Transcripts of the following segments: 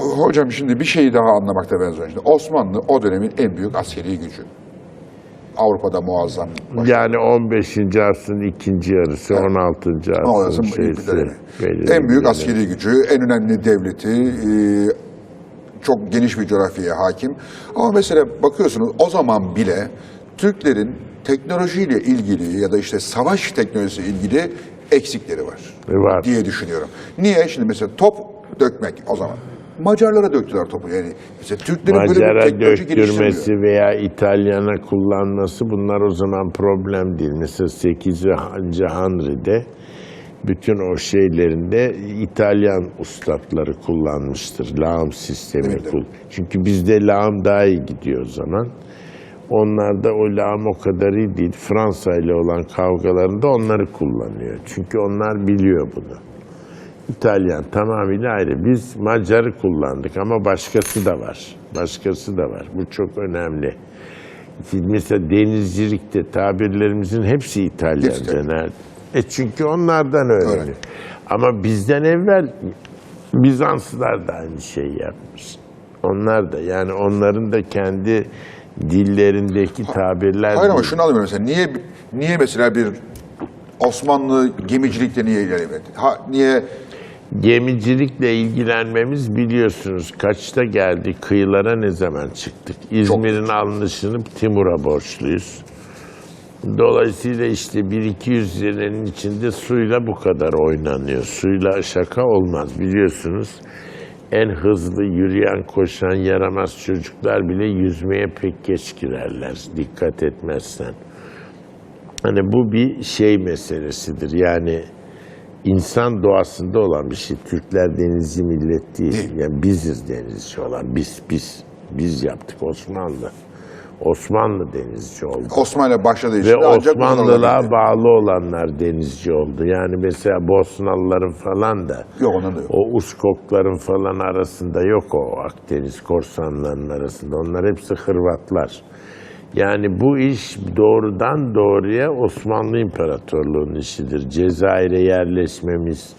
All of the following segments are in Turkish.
hocam şimdi bir şeyi daha anlamakta ben zor. Şimdi Osmanlı o dönemin en büyük askeri gücü. Avrupa'da muazzam. Yani 15. asrın ikinci yarısı, 16. Muazzam asrın büyük bir şeysi. belirli En büyük bir askeri gücü, en önemli devleti, e, çok geniş bir coğrafyaya hakim. Ama mesela bakıyorsunuz o zaman bile Türklerin teknolojiyle ilgili ya da işte savaş teknolojisiyle ilgili eksikleri var. Var. Diye düşünüyorum. Niye? Şimdi mesela top dökmek o zaman. Macarlara döktüler topu yani. Mesela Türklerin böyle bir Macara teknoloji geliştirmiyor. döktürmesi veya İtalyana kullanması bunlar o zaman problem değil. Mesela 8. Henry'de bütün o şeylerinde İtalyan ustaları kullanmıştır. Lağım sistemi Evet, evet. Çünkü bizde lağım daha iyi gidiyor o zaman. Onlarda o lağım o kadar iyi değil. Fransa ile olan kavgalarında onları kullanıyor. Çünkü onlar biliyor bunu. İtalyan tamamıyla ayrı. Biz Macar'ı kullandık ama başkası da var. Başkası da var. Bu çok önemli. Mesela denizcilikte tabirlerimizin hepsi İtalyanca. İtalyan. nerede? E çünkü onlardan öğreniyor. Öyle. Ama bizden evvel Bizanslılar da aynı şeyi yapmış. Onlar da yani onların da kendi dillerindeki tabirler Hayır ama şunu anlamıyorum mesela. Niye niye mesela bir Osmanlı gemicilikte niye ilerlemedi? Ha, niye Gemicilikle ilgilenmemiz biliyorsunuz kaçta geldi, kıyılara ne zaman çıktık? İzmir'in alınışını Timur'a borçluyuz. Dolayısıyla işte 1-200 senenin içinde suyla bu kadar oynanıyor. Suyla şaka olmaz biliyorsunuz. En hızlı yürüyen, koşan, yaramaz çocuklar bile yüzmeye pek geç girerler dikkat etmezsen. Hani bu bir şey meselesidir. Yani insan doğasında olan bir şey. Türkler denizci millet değil. Değil. Yani biziz denizci olan. Biz, biz. Biz yaptık Osmanlı. Osmanlı denizci oldu. Osmanlı başladığı için Ve Osmanlılığa bağlı olanlar denizci oldu. Yani mesela Bosnalıların falan da Yok ondan da yok. o Uskokların falan arasında yok o Akdeniz korsanlarının arasında. Onlar hepsi Hırvatlar. Yani bu iş doğrudan doğruya Osmanlı İmparatorluğu'nun işidir. Cezayir'e yerleşmemiz,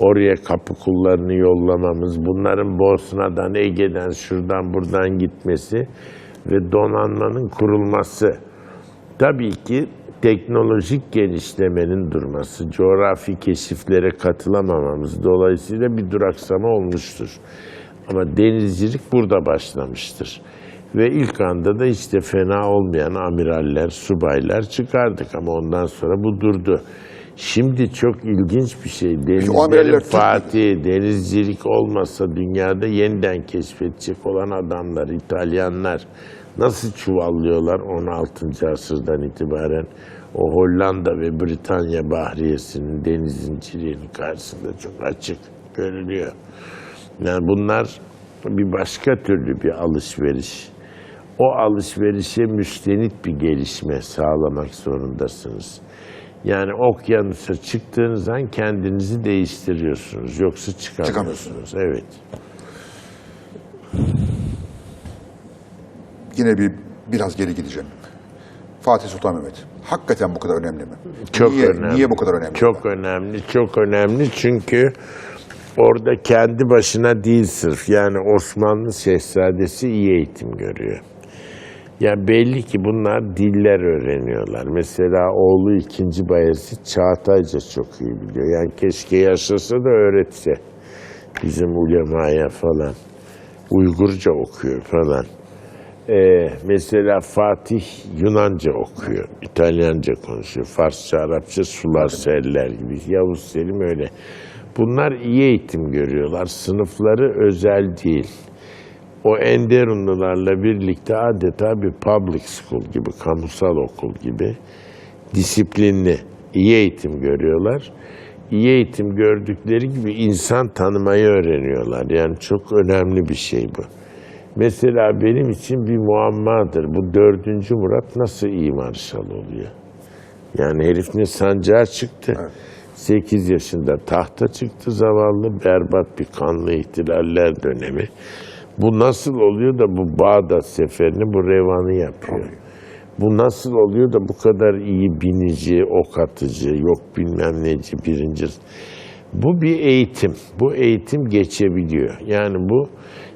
oraya kapı kullarını yollamamız, bunların Bosna'dan, Ege'den, şuradan buradan gitmesi ve donanmanın kurulması. Tabii ki teknolojik genişlemenin durması, coğrafi keşiflere katılamamamız dolayısıyla bir duraksama olmuştur. Ama denizcilik burada başlamıştır. Ve ilk anda da işte fena olmayan amiraller, subaylar çıkardık ama ondan sonra bu durdu. Şimdi çok ilginç bir şey. Denizlerin? Fatih, denizcilik olmasa dünyada yeniden keşfedecek olan adamlar, İtalyanlar nasıl çuvallıyorlar 16. asırdan itibaren o Hollanda ve Britanya bahriyesinin denizciiliğinin karşısında çok açık görülüyor. Yani bunlar bir başka türlü bir alışveriş. O alışverişe müstenit bir gelişme sağlamak zorundasınız. Yani okyanusa çıktığınız an kendinizi değiştiriyorsunuz. Yoksa çıkamıyorsunuz. Evet. Yine bir biraz geri gideceğim. Fatih Sultan Mehmet. Hakikaten bu kadar önemli mi? Çok niye, önemli. Niye bu kadar önemli? Çok önemli, çok önemli çünkü orada kendi başına değil sırf. Yani Osmanlı şehzadesi iyi eğitim görüyor. Ya belli ki bunlar diller öğreniyorlar. Mesela oğlu 2. Bayezid Çağatayca çok iyi biliyor. Yani keşke yaşasa da öğretse bizim ulemaya falan. Uygurca okuyor falan. Ee, mesela Fatih Yunanca okuyor, İtalyanca konuşuyor, Farsça, Arapça sular seller gibi. Yavuz Selim öyle. Bunlar iyi eğitim görüyorlar. Sınıfları özel değil. O Enderunlularla birlikte adeta bir public school gibi, kamusal okul gibi disiplinli, iyi eğitim görüyorlar. İyi eğitim gördükleri gibi insan tanımayı öğreniyorlar. Yani çok önemli bir şey bu. Mesela benim için bir muammadır. Bu dördüncü Murat nasıl iyi marşal oluyor? Yani herif ne sancağı çıktı. 8 yaşında tahta çıktı zavallı berbat bir kanlı ihtilaller dönemi. Bu nasıl oluyor da bu Bağdat seferini bu revanı yapıyor? Bu nasıl oluyor da bu kadar iyi binici, ok atıcı, yok bilmem neci, birinci. Bu bir eğitim. Bu eğitim geçebiliyor. Yani bu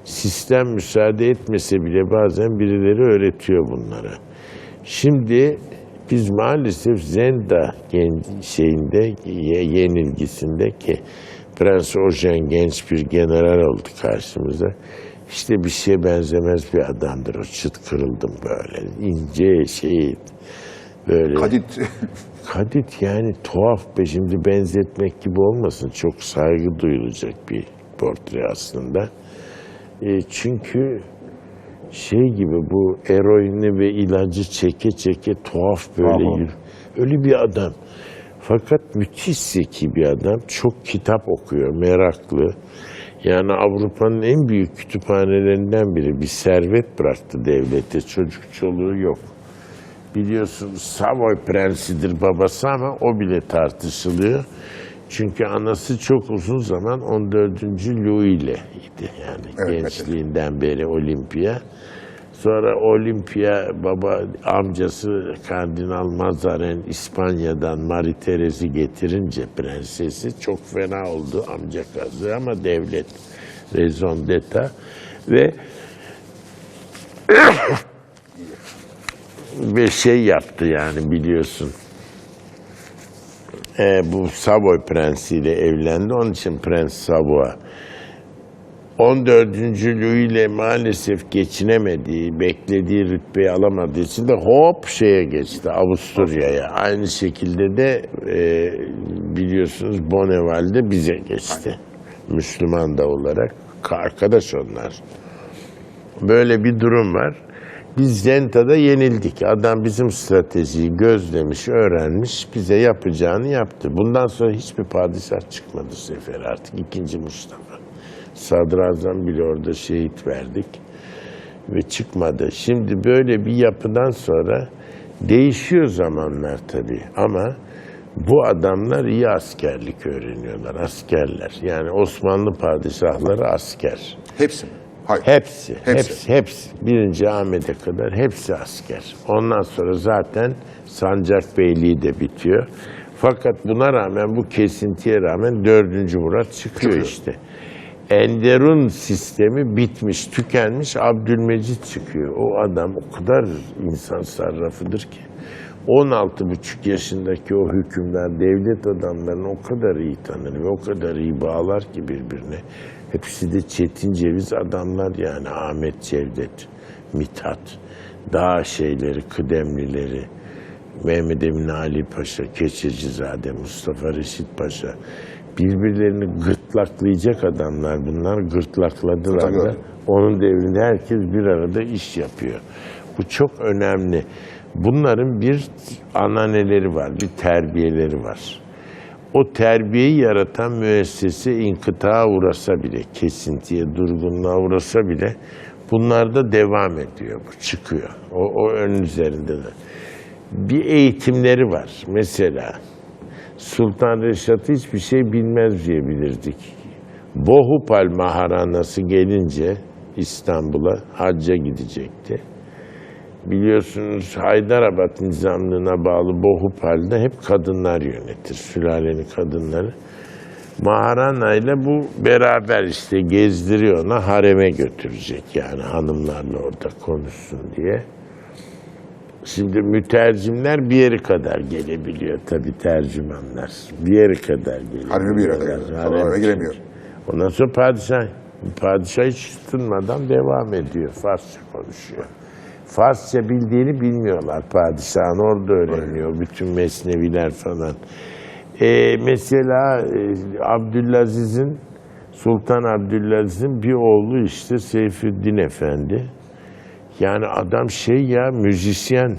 sistem müsaade etmese bile bazen birileri öğretiyor bunları. Şimdi biz maalesef Zenda şeyinde ye- yenilgisinde ki Prens Ojen genç bir general oldu karşımıza. İşte bir şeye benzemez bir adamdır o. Çıt kırıldım böyle. ince şey böyle. Kadit Kadit yani tuhaf be şimdi benzetmek gibi olmasın. Çok saygı duyulacak bir portre aslında. E, çünkü şey gibi bu eroini ve ilacı çeke çeke tuhaf böyle Tamam. yürü- öyle bir adam. Fakat müthiş zeki bir adam. Çok kitap okuyor, meraklı. Yani Avrupa'nın en büyük kütüphanelerinden biri. Bir servet bıraktı devlete. Çocuk çoluğu yok. Biliyorsunuz Savoy prensidir babası ama o bile tartışılıyor. Çünkü anası çok uzun zaman 14. Louis ile idi. Yani Evet, gençliğinden beri Olimpiya. Sonra Olimpiya baba amcası Kardinal Mazarin İspanya'dan Marie Teres'i getirince prensesi çok fena oldu amca kazı ama devlet raison d'etat ve ve şey yaptı yani biliyorsun. Ee, bu Savoy prensiyle evlendi. Onun için Prens Savoy. 14. Louis ile maalesef geçinemediği, beklediği rütbeyi alamadığı için de hop şeye geçti, Avusturya'ya. Aynı şekilde de e, biliyorsunuz Bonneval de bize geçti. Müslüman da olarak. Arkadaş onlar. Böyle bir durum var. Biz Zenta'da yenildik. Adam bizim stratejiyi gözlemiş, öğrenmiş, bize yapacağını yaptı. Bundan sonra hiçbir padişah çıkmadı sefer artık. ikinci Mustafa. Sadrazam bile orada şehit verdik ve çıkmadı. Şimdi böyle bir yapıdan sonra değişiyor zamanlar tabii ama bu adamlar iyi askerlik öğreniyorlar, askerler. Yani Osmanlı padişahları asker. hepsi mi? Hayır. Hepsi, Hepsi. hepsi, hepsi, Birinci Ahmet'e kadar hepsi asker. Ondan sonra zaten Sancak Beyliği de bitiyor. Fakat buna rağmen, bu kesintiye rağmen dördüncü Murat çıkıyor, Çıkıyor. işte. Enderun sistemi bitmiş, tükenmiş, Abdülmecit çıkıyor. O adam o kadar insan sarrafıdır ki. 16,5 yaşındaki o hükümdar devlet adamlarını o kadar iyi tanır ve o kadar iyi bağlar ki birbirine. Hepsi de çetin ceviz adamlar yani Ahmet Cevdet, Mithat, dağ şeyleri, kıdemlileri, Mehmet Emin Ali Paşa, Keçecizade, Mustafa Reşit Paşa. Birbirlerini gırtlaklayacak adamlar bunlar. Gırtlakladılar da. Onun devrinde herkes bir arada iş yapıyor. Bu çok önemli. Bunların bir ananeleri var, bir terbiyeleri var. O terbiyeyi yaratan müessese inkıtağa uğrasa bile, kesintiye, durgunluğa uğrasa bile bunlarda devam ediyor bu, çıkıyor. O, o ön üzerinde de. Bir eğitimleri var. Mesela Sultan Reşat'ı hiçbir şey bilmez diyebilirdik. Bohupal Maharanası gelince İstanbul'a hacca gidecekti. Biliyorsunuz Haydarabad nizamlığına bağlı Bohupal'de hep kadınlar yönetir, sülalenin kadınları. Maharana ile bu beraber işte gezdiriyor ona hareme götürecek yani hanımlarla orada konuşsun diye. Şimdi mütercimler bir yere kadar gelebiliyor tabi tercümanlar. Bir yere kadar gelebiliyor. Haremi bir yere kadar. Oraya giremiyor. Ondan sonra padişah, padişah hiç tutunmadan devam ediyor. Farsça konuşuyor. Farsça bildiğini bilmiyorlar padişahın orada öğreniyor. Bütün mesneviler falan. Ee, mesela e, Abdülaziz'in Sultan Abdülaziz'in bir oğlu işte Seyfüddin Efendi. Yani adam şey ya müzisyen.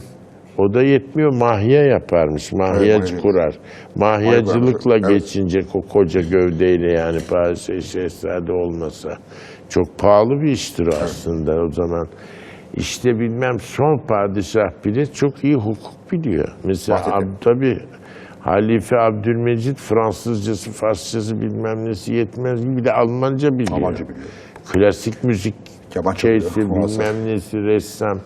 O da yetmiyor mahya yaparmış. Mahyacı Evet, kurar. Mahyacılıkla Evet. geçinecek o koca gövdeyle yani padişah şehzade olmasa. Çok pahalı bir iştir aslında o zaman. İşte bilmem son padişah bile çok iyi hukuk biliyor. Mesela Bahsedelim. Ab, tabii Halife Abdülmecit Fransızcası, Farsçası bilmem nesi yetmez gibi bir de Almanca biliyor. Almanca biliyor. Klasik müzik Keman şeysi bilmem nesi ressam.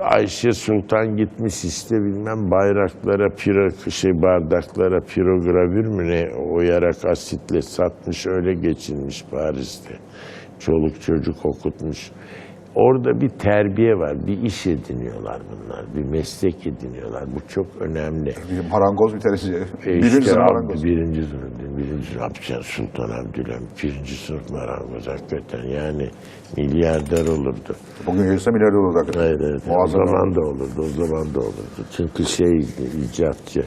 Ayşe Sultan gitmiş işte bilmem bayraklara, piro, şey bardaklara pirogravür mü ne oyarak asitle satmış öyle geçinmiş Paris'te. Çoluk çocuk okutmuş. Orada bir terbiye var, bir iş ediniyorlar bunlar, bir meslek ediniyorlar. Bu çok önemli. Bir marangoz bir tanesi. E Birinci işte sınıf marangoz. birinci sınıf, birinci sınıf yapacaksın Sultan Abdülhamit, birinci sınıf marangoz hakikaten yani milyarder olurdu. Bugün yaşasa milyarder olurdu hakikaten. Evet, evet. O Muazzam zaman da olurdu, o zaman da olurdu. Çünkü şey icatçı.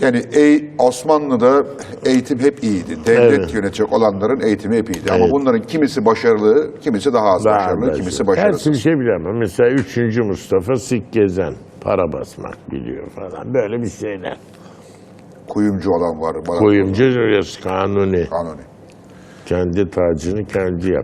Yani ey, Osmanlı'da eğitim hep iyiydi. Devlet Evet. yönetecek olanların eğitimi hep iyiydi. Ama Evet. bunların kimisi başarılı, kimisi daha az Daha başarılı, başarılı. kimisi Her başarısız. bir şey bilemem. Mesela 3. Mustafa sik gezen, para basmak biliyor falan. Böyle bir şeyler. Kuyumcu olan var. marangoz Kuyumcu kanuni. Kanuni. Kendi tacını kendi yap.